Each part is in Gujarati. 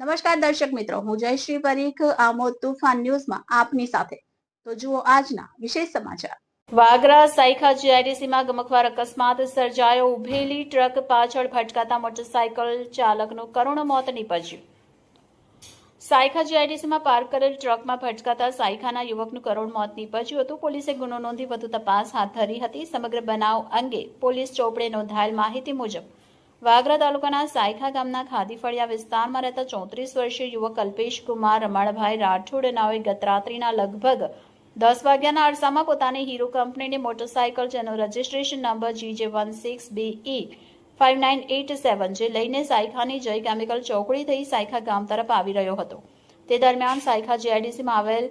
નમસ્કાર દર્શક મિત્રો, હું જયશ્રી પરીખ, આમોદ તુફાન ન્યૂઝમાં આપની સાથે. તો જુઓ આજના વિશેષ સમાચાર. વાગરા સાયખા જીઆઈડીસીમાં ગમખવાર અકસ્માત સર્જાયો. ઉભેલી ટ્રક પાછળ ભટકાતા મોટરસાયકલ ચાલકનું કરુણ મોત નીપજ્યું. સાયખા જીઆઈડીસીમાં પાર્ક કરેલ ટ્રકમાં ભટકાતા સાયખાના યુવકનું કરુણ મોત નીપજ્યું હતું. પોલીસે ગુનો નોંધી વધુ તપાસ હાથ ધરી હતી. સમગ્ર બનાવ અંગે પોલીસ ચોપડે નોંધાયેલ માહિતી મુજબ વાગરા તાલુકાના સાયખા ગામના ખાદી ફળિયા વિસ્તારમાં રહેતા ચોત્રીસ વર્ષીય યુવક કલ્પેશ કુમાર રમાણભાઈ રાઠોડ નાઓએ ગત લગભગ દસ વાગ્યાના અરસામાં પોતાની હીરો કંપનીની મોટરસાયકલ જેનો registration number GJ one six BE five nine eight seven જે લઈને સાયખાની જય કેમિકલ ચોકડી થઈ સાયખા ગામ તરફ આવી રહ્યો હતો. તે દરમિયાન સાયખા જીઆઈડીસીમાં આવેલ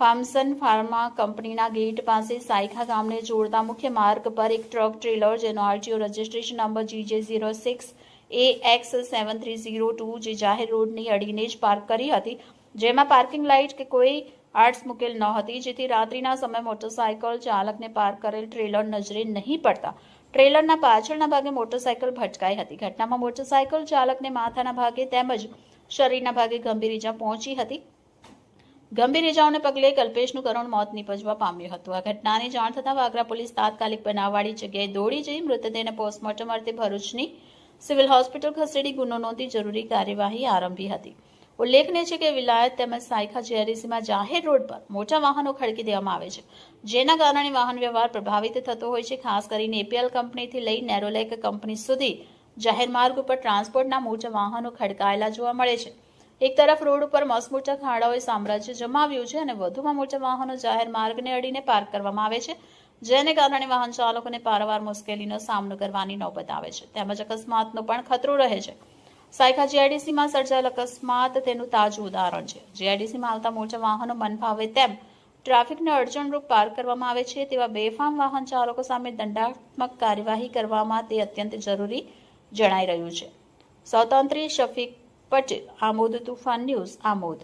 ફાર્મસન ફાર્મા કંપનીના ગેટ પાસે સાયખા ગામને જોડતા મુખ્ય માર્ગ પર એક ટ્રક ટ્રેલર જેનો RTO registration number GJ zero six A X seven three zero two જે જાહેર રોડની અડીને જ પાર્ક કરી હતી, જેમાં પાર્કિંગ લાઇટ કે કોઈ આર્ટ્સ મૂકેલ ન હતી, જેથી રાત્રિના સમયે મોટરસાયકલ ચાલકને પાર્ક કરેલ ટ્રેલર નજરે નહીં પડતા. ટ્રેલરના પાછળના ભાગે મોટરસાયકલ ભટકાઈ હતી. ઘટનામાં મોટરસાયકલ ચાલકને માથાના ભાગે તેમજ શરીરના ભાગે ગંભીર ઇજા પહોંચી હતી. ગંભીર ઇજાઓને પગલે કલ્પેશનું કરુણ મોત નીપજવા પામ્યું હતું. આ ઘટનાની જાણ થતાં વાગરા પોલીસ તાત્કાલિક બનાવવાળી જગ્યાએ દોડી જઈ મૃતદેહને પોસ્ટમોર્ટમ અર્થે ભરૂચની સિવિલ હોસ્પિટલ ખસેડી ગુનો નોંધી જરૂરી કાર્યવાહી આરંભી હતી. ઉલ્લેખનીય છે કે વિલાયત તેમજ સાયખા જીઆરડીસીમાં જાહેર રોડ પર મોટા વાહનો ખડકી દેવામાં આવે છે, જેના કારણે વાહન વ્યવહાર પ્રભાવિત થતો હોય છે. ખાસ કરીને એપીએલ કંપનીથી લઈ નેરોલેક કંપની સુધી જાહેર માર્ગ ઉપર ટ્રાન્સપોર્ટના મોટા વાહનો ખડકાયેલા જોવા મળે છે. એક તરફ રોડ ઉપર મસમોટા ખાડાઓએ સામ્રાજ્ય જમાવ્યું છે અને વધુમાં મોટા વાહનો જાહેર માર્ગને અડીને પાર્ક કરવામાં આવે છે, જેને કારણે વાહન ચાલકોને પારવાર મુશ્કેલીનો સામનો કરવાની નોબત આવે છે. તેમજ અકસ્માતનો પણ ખતરો રહે છે. સાયખા જીઆઈડીસીમાં સર્જાયેલ અકસ્માત તેનું તાજું ઉદાહરણ છે. જીઆઈડીસીમાં આવતા મોટા વાહનો મન ફાવે તેમ ટ્રાફિકને અડચણરૂપ પાર્ક કરવામાં આવે છે તેવા બેફામ વાહન ચાલકો સામે દંડાત્મક કાર્યવાહી કરવામાં તે અત્યંત જરૂરી જણાઈ રહ્યું છે. સ્વતંત્રી શફીક પટેલ આમોદ તુફાન ન્યૂઝ આમોદ